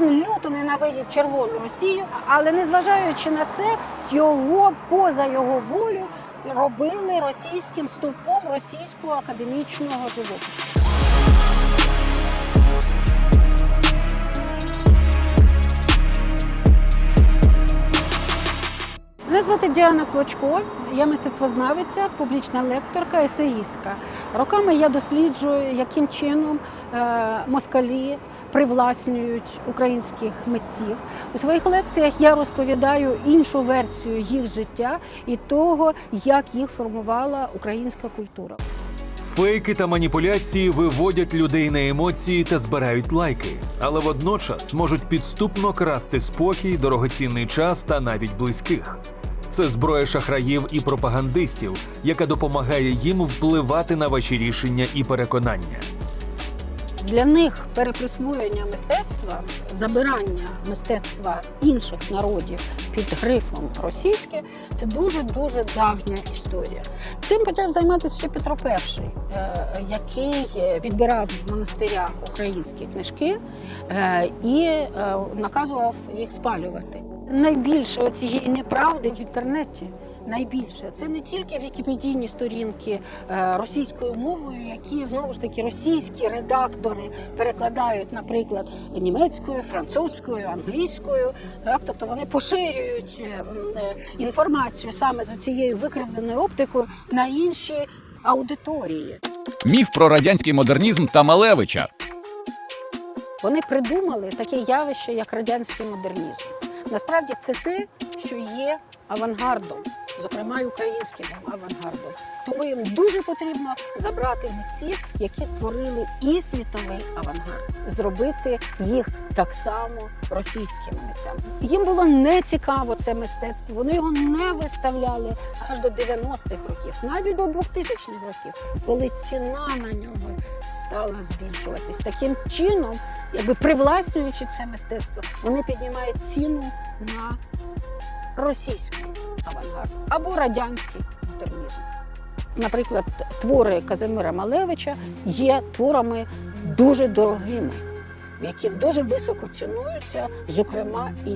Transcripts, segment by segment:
Він люто ненавидів Червону Росію, але незважаючи на це, його поза його волю робили російським стовпом російського академічного живопису. Мене звати Діана Клочко, я мистецтвознавиця, публічна лекторка, есеїстка. Роками я досліджую, яким чином е, москалі привласнюють українських митців. У своїх лекціях я розповідаю іншу версію їх життя і того, як їх формувала українська культура. Фейки та маніпуляції виводять людей на емоції та збирають лайки, але водночас можуть підступно красти спокій, дорогоцінний час та навіть близьких. Це зброя шахраїв і пропагандистів, яка допомагає їм впливати на ваші рішення і переконання. Для них переприсвоєння мистецтва, забирання мистецтва інших народів під грифом російське це дуже дуже давня історія. Цим почав займатися ще Петро І, е, який відбирав в монастирях українські книжки е, і е, наказував їх спалювати. Найбільше цієї неправди в інтернеті. Найбільше це не тільки вікіпедійні сторінки е, російською мовою, які знову ж таки російські редактори перекладають, наприклад, німецькою, французькою, англійською. Так, тобто вони поширюють е, е, інформацію саме з цією викривленою оптикою на інші аудиторії. Міф про радянський модернізм та Малевича. Вони придумали таке явище, як радянський модернізм. Насправді це те, що є авангардом, зокрема й українським авангардом. Тому їм дуже потрібно забрати митців, які творили і світовий авангард, зробити їх так само російськими митцями. Їм було не цікаво це мистецтво. Вони його не виставляли аж до 90-х років, навіть до 2000-х років, коли ціна на нього стала збільшуватись. Таким чином, якби привласнюючи це мистецтво, вони піднімають ціну на російський авангард або радянський модернізм. Наприклад, твори Казимира Малевича є творами дуже дорогими, які дуже високо цінуються, зокрема і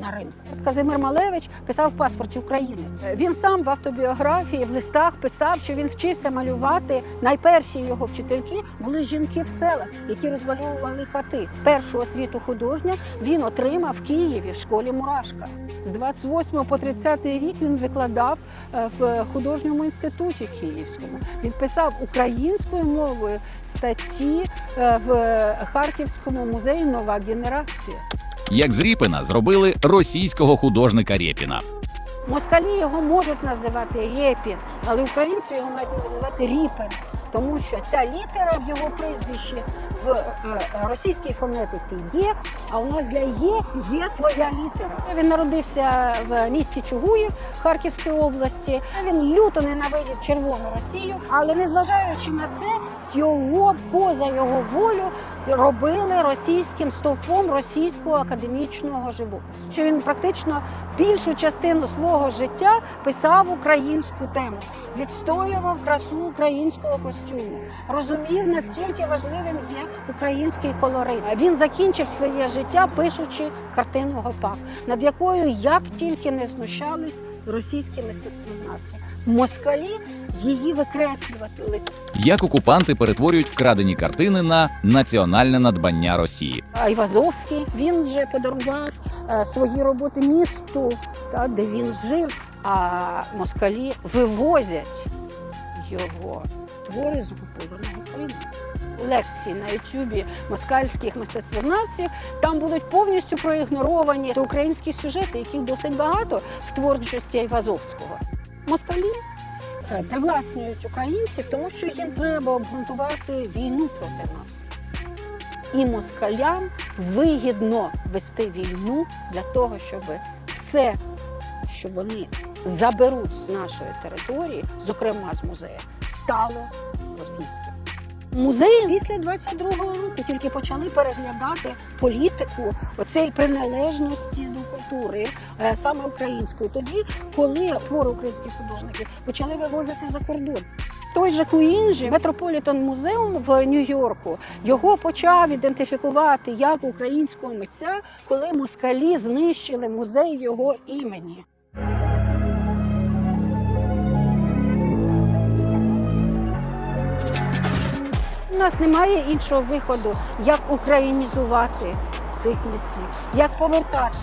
на ринку. Казимир Малевич писав в паспорті українець. Він сам в автобіографії в листах писав, що він вчився малювати. Найперші його вчительки були жінки в селах, які розмальовували хати. Першу освіту художня він отримав в Києві в школі Мурашка. З 28 по 30 рік він викладав е, в художньому інституті Київському. Він писав українською мовою статті е, в Харківському музеї Нова генерація. Як з Ріпіна зробили російського художника Рєпіна. Москалі його можуть називати Рєпін, але українці його мають називати Ріпен, тому що ця літера в його прізвищі в е, російській фонетиці є, а у нас для є є своя літера. Він народився в місті Чугуїв Харківської області. Він люто ненавидів Червону Росію, але незважаючи на це, його поза його волю робили російським стовпом російського академічного живопису. Що він практично більшу частину свого життя писав українську тему, відстоював красу українського костюму, розумів наскільки важливим є український колорит. Він закінчив своє життя, пишучи картину Гопак, над якою як тільки не знущались російські мистецтвознавці. Москалі її викреслювали. Як окупанти перетворюють вкрадені картини на національне надбання Росії. Айвазовський він вже подарував е, свої роботи місту, та, де він жив. А москалі вивозять його твори з окупованого Криму. Лекції на Ютубі москальських мистецтвознавців там будуть повністю проігноровані українські сюжети, яких досить багато в творчості Айвазовського. Москалі привласнюють українців, тому що їм треба обґрунтувати війну проти нас. І москалям вигідно вести війну для того, щоб все, що вони заберуть з нашої території, зокрема з музею, стало російським. Музеї після 22-го року тільки почали переглядати політику оцеї приналежності до культури, е, саме української. Тоді, коли твори українських художників почали вивозити за кордон. Той же Куінджі, Метрополітен музеум в Нью-Йорку, його почав ідентифікувати як українського митця, коли москалі знищили музей його імені. Нас немає іншого виходу, як українізувати цих митців, як повертати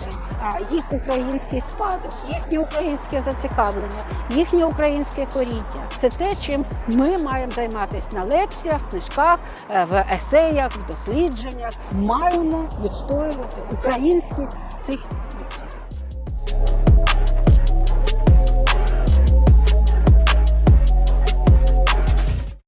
їх український спадок, їхнє українське зацікавлення, їхнє українське коріння. Це те, чим ми маємо займатися на лекціях, книжках, е, в есеях, в дослідженнях. Маємо відстоювати українськість цих